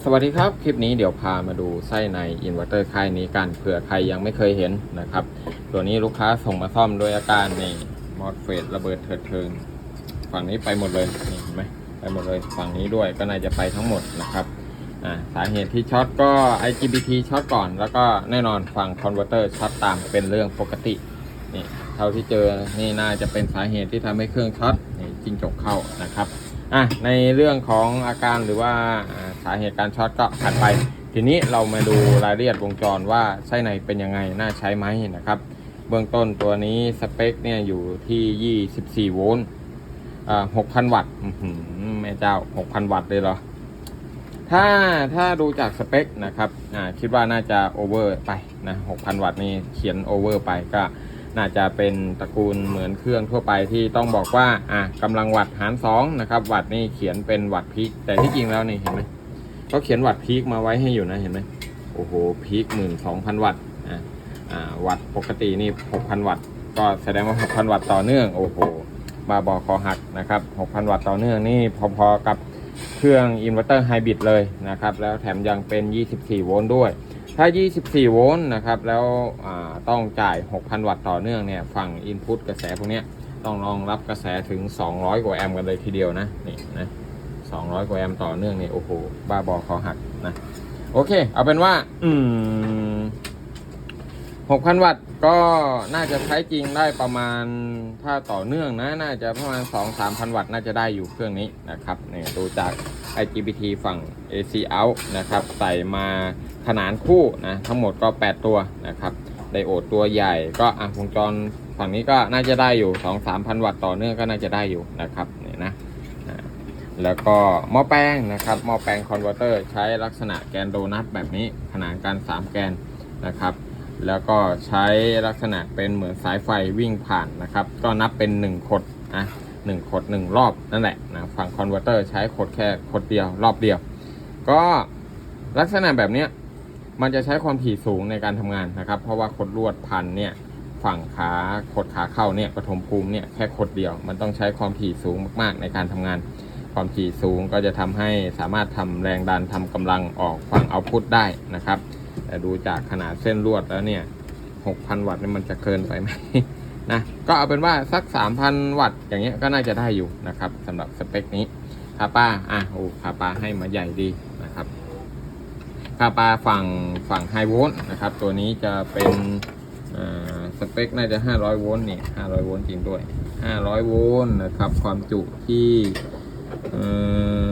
สวัสดีครับ คลิปนี้เดี๋ยวพามาดูไส้ในอินเวอร์เตอร์ค่ายนี้กันเผื่อใครยังไม่เคยเห็นนะครับ ตัวนี้ลูกค้าส่งมาซ่อมโดยอาการนี่มอสเฟตระเบิดเถิดเทิงฝั่งนี้ไปหมดเลยนี่เห็นไหมไปหมดเลยฝั่งนี้ด้วยก็น่าจะไปทั้งหมดนะครับอ่าสาเหตุที่ช็อตก็ IGBT ช็อตก่อน แล้วก็แน่นอนฝั่งคอนเวอร์เตอร์ช็อตตามเป็นเรื่องปกตินี่เท่าที่เจอนี่น่าจะเป็นสาเหตุที่ทำให้เครื่องช็อตนี่จิ้งจกเข้านะครับ อะในเรื่องของอาการหรือว่าสาเหตุการช็อตก็ผ่านไป ทีนี้เรามาดูรายละเอียดวงจรว่าไส้ในเป็นยังไงน่าใช้ไหมนะครับ เบื้องต้นตัวนี้สเปคเนี่ยอยู่ที่ 24 โวลต์6,000วัตต์แม่เจ้า 6,000 วัตต์เลยเหรอ ถ้าถ้าดูจากสเปคนะครับคิดว่าน่าจะโอเวอร์ไปนะ 6,000 วัตต์นี่เขียนโอเวอร์ไปก็ น่าจะเป็นตระกูลเหมือนเครื่องทั่วไปที่ต้องบอกว่าอะกำลังวัตต์หาร2นะครับวัตต์นี่เขียนเป็นวัตต์พีคแต่ที่จริงแล้วนี่เห็นไหมเขาเขียนวัตต์พีคมาไว้ให้อยู่นะเห็นไหมโอ้โหพีคหมื่นสองพันวัตต์อะอ่าวัตต์ปกตินี่หกพันวัตต์ก็แสดงว่าหกพันวัตต์ต่อเนื่องโอ้โหบาบอกคอหักนะครับหกพันวัตต์ต่อเนื่องนี่พอๆกับเครื่องอินเวอร์เตอร์ไฮบริดเลยนะครับแล้วแถมยังเป็น 24 โวลต์ด้วย ถ้า 24 โวลต์นะครับ แล้วต้องจ่าย 6,000 วัตต์ต่อเนื่องเนี่ย ฝั่ง Input กระแสพวกนี้ต้องรองรับกระแสถึง 200 กว่าแอมป์กันเลยทีเดียวนะ นี่นะ 200 กว่าแอมป์ต่อเนื่องเนี่ยโอ้โห บ้าบอคอหักนะ โอเค เอาเป็นว่า อืม 6,000 วัตต์ ก็น่าจะใช้จริงได้ประมาณถ้าต่อเนื่องนะ น่าจะประมาณ 2-3,000 วัตต์น่าจะได้อยู่เครื่องนี้นะครับเนี่ยดูจาก IGBT ฝั่ง AC out นะครับใส่มาขนานคู่นะทั้งหมดก็ 8 ตัวนะครับไดโอดตัวใหญ่ก็อะวงจรฝั่งนี้ก็น่าจะได้อยู่ 2-3,000วัตต์ต่อเนื่องก็น่าจะได้อยู่นะครับเนี่ยนะแล้วก็หม้อแปลงนะครับหม้อแปลงคอนเวอร์เตอร์ใช้ลักษณะแกนโดนัทแบบนี้ขนานกัน 3 แกนนะครับ แล้วก็ใช้ลักษณะเป็นเหมือนสายไฟวิ่งผ่านนะครับ ก็นับเป็น 1 ขดนะหนึ่งขด1รอบนั่นแหละนะฝั่งคอนเวอร์เตอร์ใช้ขดแค่ขดเดียวรอบเดียว ก็ลักษณะแบบนี้มันจะใช้ความถี่สูงในการทำงานนะครับ เพราะว่าขดลวดพันเนี่ยฝั่งขาขดขาเข้าเนี่ยปฐมภูมิเนี่ยแค่ขดเดียว มันต้องใช้ความถี่สูงมากๆในการทำงาน ความถี่สูงก็จะทำให้สามารถทำแรงดันทำกำลังออกฝั่งเอาพุทได้นะครับ แต่ดูจากขนาดเส้นลวดแล้วเนี่ย6,000วัตต์เนี่ยมันจะเกินไปไหมนะก็เอาเป็นว่าสัก3,000วัตต์อย่างเงี้ยก็น่าจะได้อยู่นะครับสำหรับสเปคนี้คาป้าอะโอ้คาป้าให้มาใหญ่ดีนะครับคาป้าฝั่งฝั่งไฮโวลต์นะครับ ตัวนี้จะเป็นอ่าสเปคน่าจะ 500 โวลต์นี่ 500 โวลต์จริงด้วย 500 โวลต์นะครับ ความจุที่อ่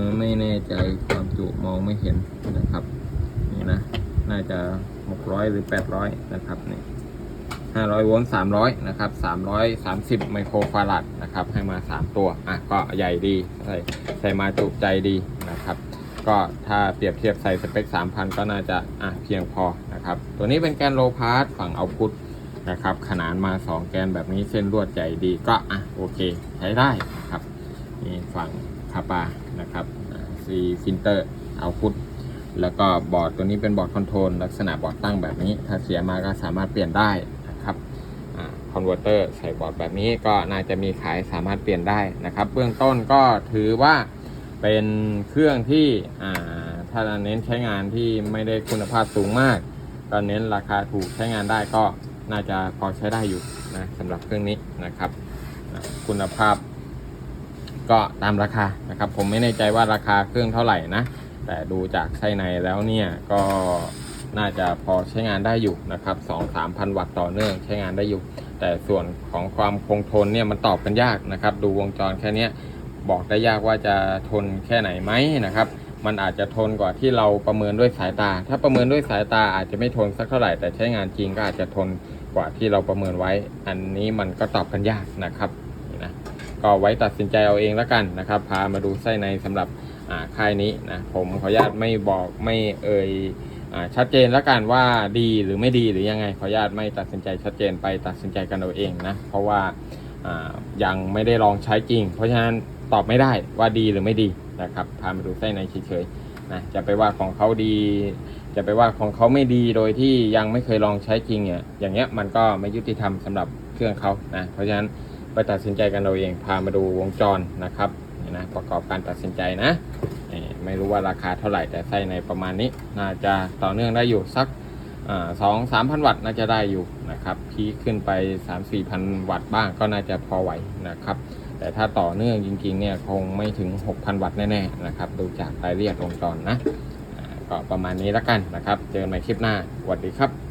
อไม่แน่ใจความจุมองไม่เห็นนะครับ นี่นะ น่าจะ 600 หรือ 800 นะครับนี่500 โวลต์ 300 นะครับ 330 ไมโครฟารัดนะครับ ให้มา 3 ตัว อะ ก็ใหญ่ดี ใส่ใส่มาจุใจดีนะครับ ก็ถ้าเปรียบเทียบใส่สเปค 3,000 ก็น่าจะ อะ เพียงพอนะครับ ตัวนี้เป็นแกนโลพาร์ตฝั่งเอาพุทนะครับ ขนานมา 2 แกนแบบนี้เส้นลวดใหญ่ดี ก็ อะ โอเค ใช้ได้นะครับ นี่ฝั่งคาปา นะครับซีฟินเตอร์เอาพุท แล้วก็บอร์ดตัวนี้เป็นบอร์ดคอนโทรลลักษณะบอร์ดตั้งแบบนี้ ถ้าเสียมาก็สามารถเปลี่ยนได้นะครับคอนเวอร์เตอร์ใส่บอร์ดแบบนี้ก็น่าจะมีขายสามารถเปลี่ยนได้นะครับ เบื้องต้นก็ถือว่าเป็นเครื่องที่อ่าถ้าเน้นใช้งานที่ไม่ได้คุณภาพสูงมาก ก็เน้นราคาถูกใช้งานได้ก็น่าจะพอใช้ได้อยู่นะสำหรับเครื่องนี้นะครับ คุณภาพก็ตามราคานะครับ ผมไม่แน่ใจว่าราคาเครื่องเท่าไหร่นะ แต่ดูจากไส้ในแล้วเนี่ยก็น่าจะพอใช้งานได้อยู่นะครับ2 3พันวัตต์ต่อเนื่องใช้งานได้อยู่ แต่ส่วนของความคงทนเนี่ยมันตอบกันยากนะครับ ดูวงจรแค่นี้บอกได้ยากว่าจะทนแค่ไหนไหมนะครับ มันอาจจะทนกว่าที่เราประเมินด้วยสายตา ถ้าประเมินด้วยสายตาอาจจะไม่ทนสักเท่าไหร่แต่ใช้งานจริงก็อาจจะทนกว่าที่เราประเมินไว้ อันนี้มันก็ตอบกันยากนะครับนะก็ไว้ตัดสินใจเอาเองแล้วกันนะครับ พามาดูไส้ในสำหรับ ค่ายนี้นะผมขออนุญาตไม่บอกไม่เอ่ยอชัดเจนแล้วกันว่าดีหรือไม่ดีหรือยังไงขออนุญาตไม่ตัดสินใจชัดเจนไปตัดสินใจกันเอาเองนะเพราะว่ายังไม่ได้ลองใช้จริง เพราะฉะนั้นตอบไม่ได้ว่าดีหรือไม่ดีนะครับพามาดูไส้ในเฉยๆนะจะไปว่าของเขาดี จะไปว่าของเขาไม่ดีโดยที่ยังไม่เคยลองใช้จริงเนี่ยอย่างเงี้ยมันก็ไม่ยุติธรรมสำหรับเครื่องเขานะเพราะฉะนั้นไปตัดสินใจกันเราเองพามาดูวงจรนะครับ นะประกอบการตัดสินใจนะไม่รู้ว่าราคาเท่าไหร่แต่ไส้ในประมาณนี้ น่าจะต่อเนื่องได้อยู่สักสองสามพันวัตต์น่าจะได้อยู่นะครับพีขึ้นไป3 4 0 0 0วัตต์บ้างก็น่าจะพอไหวนะครับ แต่ถ้าต่อเนื่องจริงๆเนี่ยคงไม่ถึง 6,000 วัตต์แน่ๆนะครับดูจากรายละเอียดวงจรนะก็ประมาณนี้แล้วกันนะครับ เจอกันใหม่คลิปหน้าสวัสดีครับ